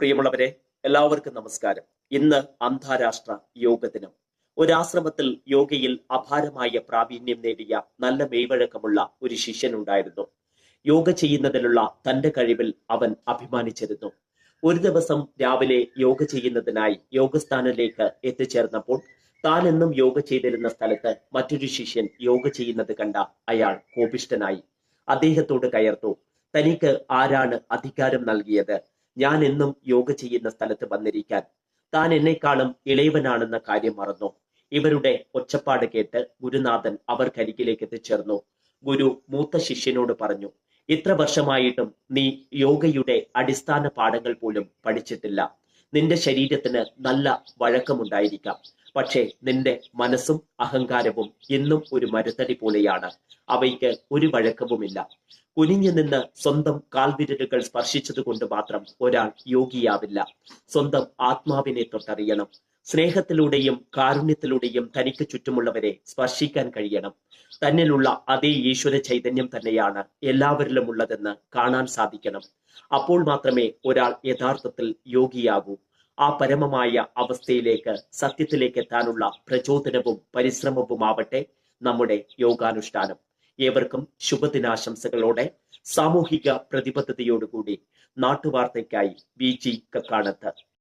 പ്രിയമുള്ളവരെ എല്ലാവർക്കും നമസ്കാരം. ഇന്ന് അന്താരാഷ്ട്ര യോഗ ദിനം. ഒരാശ്രമത്തിൽ യോഗയിൽ അപാരമായ പ്രാവീണ്യം നേടിയ നല്ല മെയ്വഴക്കമുള്ള ഒരു ശിഷ്യൻ ഉണ്ടായിരുന്നു യോഗ ചെയ്യുന്നതിലുള്ള തന്റെ കഴിവിൽ അവൻ അഭിമാനിച്ചിരുന്നു. ഒരു ദിവസം രാവിലെ യോഗ ചെയ്യുന്നതിനായി യോഗസ്ഥാനിലേക്ക് എത്തിച്ചേർന്നപ്പോൾ താൻ എന്നും യോഗ ചെയ്തിരുന്ന സ്ഥലത്ത് മറ്റൊരു ശിഷ്യൻ യോഗ ചെയ്യുന്നത് കണ്ട അയാൾ കോപിഷ്ടനായി അദ്ദേഹത്തോട് കയർത്തു തനിക്ക് ആരാണ് അധികാരം നൽകിയത്? ഞാൻ എന്നും യോഗ ചെയ്യുന്ന സ്ഥലത്ത് വന്നിരിക്കാൻ താൻ എന്നെക്കാളും ഇളയവനാണെന്ന കാര്യം മറന്നു. ഇവരുടെ ഒച്ചപ്പാട് കേട്ട് ഗുരുനാഥൻ അവർക്കരികിലേക്ക് എത്തിച്ചേർന്നു. ഗുരു മൂത്ത ശിഷ്യനോട് പറഞ്ഞു ഇത്ര വർഷമായിട്ടും നീ യോഗയുടെ അടിസ്ഥാന പാഠങ്ങൾ പോലും പഠിച്ചിട്ടില്ല. നിന്റെ ശരീരത്തിന് നല്ല വഴക്കമുണ്ടായിരിക്കാം. പക്ഷേ നിന്റെ മനസ്സും അഹങ്കാരവും എന്നും ഒരു മരുത്തടി പോലെയാണ്. അവയ്ക്ക് ഒരു വഴക്കവുമില്ല. കുനിഞ്ഞു നിന്ന് സ്വന്തം കാൽവിരലുകൾ സ്പർശിച്ചത് കൊണ്ട് മാത്രം ഒരാൾ യോഗിയാവില്ല. സ്വന്തം ആത്മാവിനെ തൊട്ടറിയണം. സ്നേഹത്തിലൂടെയും കാരുണ്യത്തിലൂടെയും തനിക്ക് ചുറ്റുമുള്ളവരെ സ്പർശിക്കാൻ കഴിയണം. തന്നിലുള്ള അതേ ഈശ്വര ചൈതന്യം തന്നെയാണ് എല്ലാവരിലും ഉള്ളതെന്ന് കാണാൻ സാധിക്കണം. അപ്പോൾ മാത്രമേ ഒരാൾ യഥാർത്ഥത്തിൽ യോഗിയാകൂ. ആ പരമമായ അവസ്ഥയിലേക്ക് സത്യത്തിലേക്ക് എത്താനുള്ള പ്രചോദനവും പരിശ്രമവുമാവട്ടെ നമ്മുടെ യോഗാനുഷ്ഠാനം. ഏവർക്കും ശുഭദിനാശംസകളോടെ സാമൂഹിക പ്രതിബദ്ധതയോടുകൂടി നാട്ടുവാർത്തയ്ക്കായി വി ജി കക്കാണത്ത്